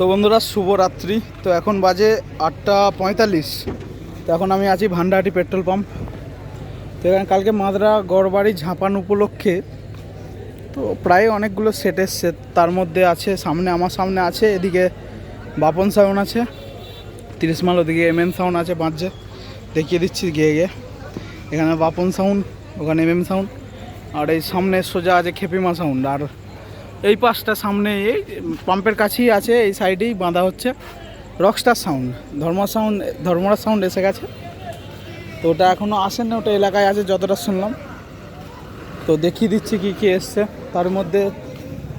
তো বন্ধুরা, শুভরাত্রি। তো এখন বাজে আটটা পঁয়তাল্লিশ। তো এখন আমি আছি ভান্ডাহাটি পেট্রোল পাম্প। তো এখানে কালকে মাদরা, গড়বাড়ি, ঝাঁপান উপলক্ষে তো প্রায় অনেকগুলো সেট এসছে। তার মধ্যে আছে, সামনে আমার সামনে আছে, এদিকে বাপন সাউন্ড আছে তিরিশ মাল ওদিকে এম এম সাউন্ড আছে বাঁচছে দেখিয়ে দিচ্ছি গিয়ে গিয়ে। এখানে বাপন সাউন্ড ওখানে এম এম সাউন্ড আর এই সামনে সোজা আছে খেপিমা সাউন্ড আর এই পাশটা সামনে এই পাম্পের কাছেই আছে, এই সাইডেই বাঁধা হচ্ছে rockstar sound Dharma sound Dharmaraj sound এসে গেছে। তো ওটা এখনও আসেন না ওটা এলাকায় আছে, যতটা শুনলাম। তো দেখিয়ে দিচ্ছি কী কী এসছে, তার মধ্যে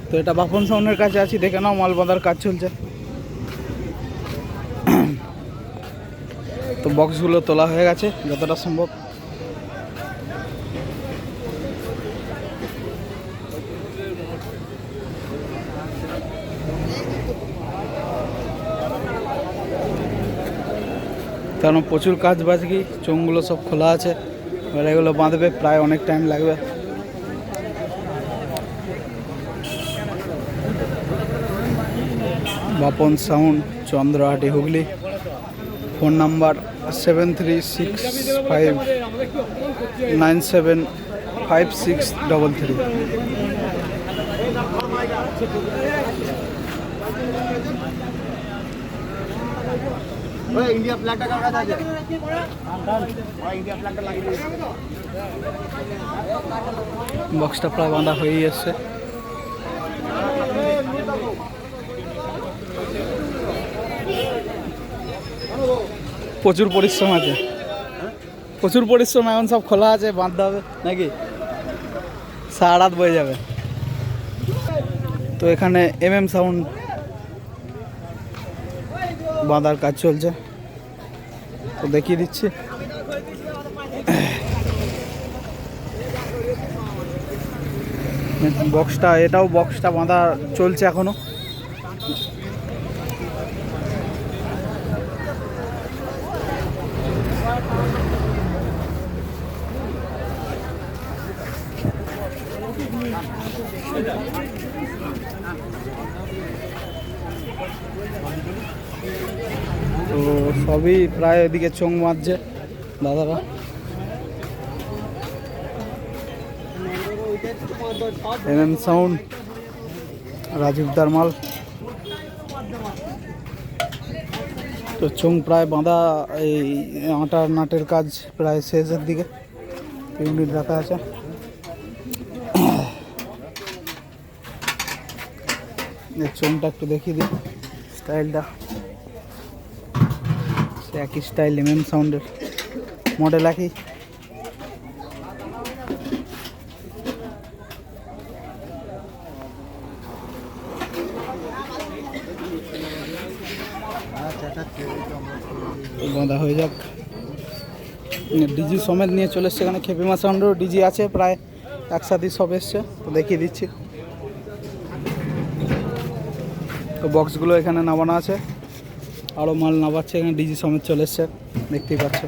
তো এটা বাপন সাউন্ডের কাছে আছি, দেখে নাও, মাল বাঁধার কাজ চলছে। তো বক্সগুলো তোলা হয়ে গেছে, যতটা সম্ভব। কারণ প্রচুর কাজ বাজকি চোঙগুলো সব খোলা আছে, এবার এগুলো বাঁধবে, প্রায় অনেক টাইম লাগবে। Bapan sound, Chandrahati Hooghly. Phone number seven three six five nine seven five six double three India ফ্ল্যাগটা কার কাছে আছে? ইন্ডিয়া ফ্ল্যাগটা লাগিয়ে বক্সটা প্রায় বাঁধা হয়েই এসছে প্রচুর পরিশ্রম আছে। প্রচুর পরিশ্রম, এখন সব খোলা আছে, বাঁধতে হবে, নাকি? সারা রাত বয়ে যাবে। তো এখানে এম এম সাউন্ড বাঁধার কাজ চলছে। তো দেখিয়ে দিচ্ছি। বক্সটা এটাও বক্সটা বাঁধা চলছে এখনও। তো সবই প্রায় এদিকে চোখ মারছে দাদারা। M sound, Rajiv Darmal. তো চোং প্রায় বাঁধা, এই আটা নাটের কাজ প্রায় শেষের দিকে। ইউনিট রাখা আছে। চোংটা একটু দেখিয়ে দিই স্টাইলটা একই স্টাইল এম এম সাউন্ডের মডেল একই। বাঁধা হয়ে যাক। ডিজি সমেত নিয়ে চলে এসছে এখানে খেপিমা সাউন্ডেরও ডিজি আছে, প্রায় একসাথেই সব এসছে, তো দেখিয়ে দিচ্ছি। তো বক্সগুলো এখানে নামানো আছে। আরও মাল নামাচ্ছে, এখানে ডিজি সমেত চলে এসছে, দেখতেই পাচ্ছ।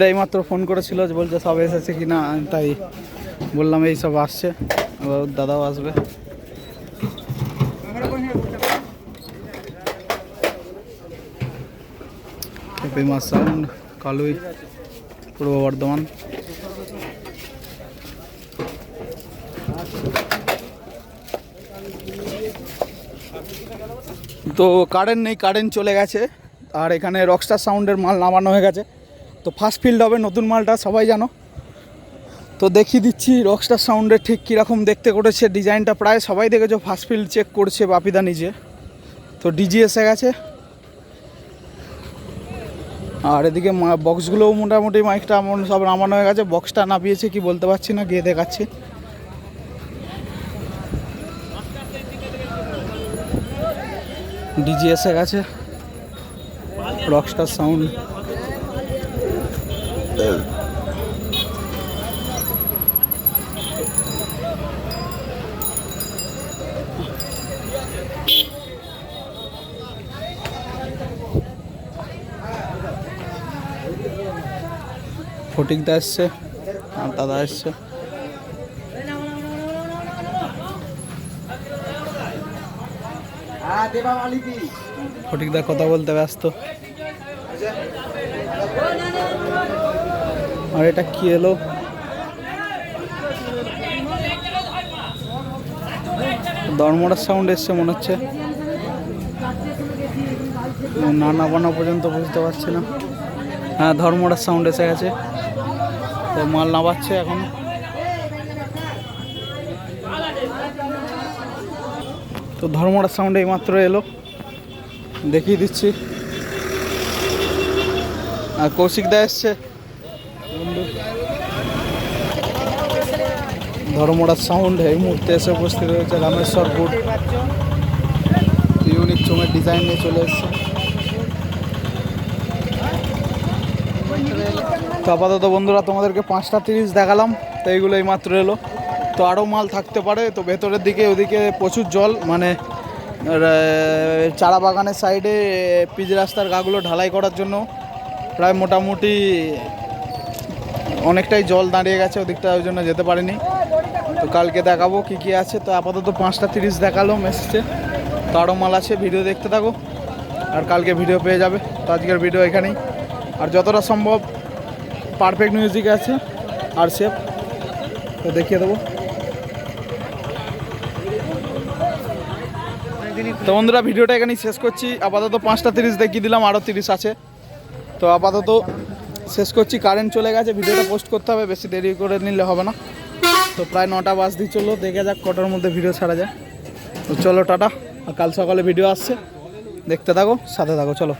দাই মাত্র ফোন করেছিল, যে বলছে সব এসেছে কি না তাই বললাম এই সব আসছে দাদাও আসবে। ফেমাস কালুই, পূর্ব বর্ধমান। তো কারেন্ট নেই কারেন্ট চলে গেছে। আর এখানে রকস্টার সাউন্ডের মাল নামানো হয়ে গেছে। তো ফার্স্ট ফিল্ড হবে নতুন মালটা, সবাই জানো। তো দেখিয়ে দিচ্ছি রকস্টার সাউন্ডের ঠিক কীরকম দেখতে করেছে। ডিজাইনটা প্রায় সবাই দেখেছ ফার্স্ট ফিল্ড চেক করছে বাপিদা নিজে। তো ডিজি এসে গেছে। আর এদিকে বক্সগুলোও মোটামুটি মাইকটা সব নামানো হয়ে গেছে। বক্সটা নামিয়েছে, কি বলতে পারছি না, গিয়ে দেখাচ্ছি। ডিজি এসে গেছে। রকস্টার সাউন্ড ফটিকদা এসছে আর দাদা এসছে। ফটিকদা কথা বলতে ব্যস্ত। আর এটা কি এলো? দরমোড়ার সাউন্ড এসছে মনে হচ্ছে। না না বানা পর্যন্ত বুঝতে পারছি না। হ্যাঁ ধর্মড়ার সাউন্ড এসে গেছে। তো মাল নামাচ্ছে এখন। তো ধর্মড়ার সাউন্ড এইমাত্র এলো। দেখিয়ে দিচ্ছি। আর কৌশিক দা এসছে। বন্ধু। ধর্মড়ার সাউন্ড এই মুহূর্তে এসে উপস্থিত হয়েছে রামেশ্বরপুর। ইউনিক চোঙের ডিজাইন নিয়ে চলে এসছে। তো আপাতত বন্ধুরা তোমাদেরকে পাঁচটা তিরিশ দেখালাম, তো এইগুলো এই মাত্র এলো। তো আরও মাল থাকতে পারে, তো ভেতরের দিকে, ওদিকে প্রচুর জল মানে চারা বাগানের সাইডে, পিচ রাস্তার গাগুলো ঢালাই করার জন্য প্রায় মোটামুটি অনেকটাই জল দাঁড়িয়ে গেছে, ওদিকটা ওই জন্য যেতে পারিনি। তো কালকে দেখাবো কি কি আছে, তো আপাতত পাঁচটা তিরিশ দেখাল মেসেজে তো আরও মাল আছে, ভিডিও দেখতে থাকো, আর কালকে ভিডিও পেয়ে যাবে। তো আজকের ভিডিও এখানেই। আর যতটা সম্ভব পারফেক্ট মিউজিক আছে, আর সেফ তো দেখিয়ে দেবো। তো বন্ধুরা, ভিডিওটা এখানেই শেষ করছি। আপাতত পাঁচটা তিরিশ দেখিয়ে দিলাম আরও তিরিশ আছে। তো আপাতত শেষ করছি। কারেন্ট চলে গেছে, ভিডিওটা পোস্ট করতে হবে, বেশি দেরি করে নিলে হবে না। তো প্রায় নটা বাজ দিয়ে চলল, দেখে যাক কটার মধ্যে ভিডিও ছাড়া যায়। তো চলো, টাটা। কাল সকালে ভিডিও আসছে। দেখতে থাকো, সাথে থাকো, চলো।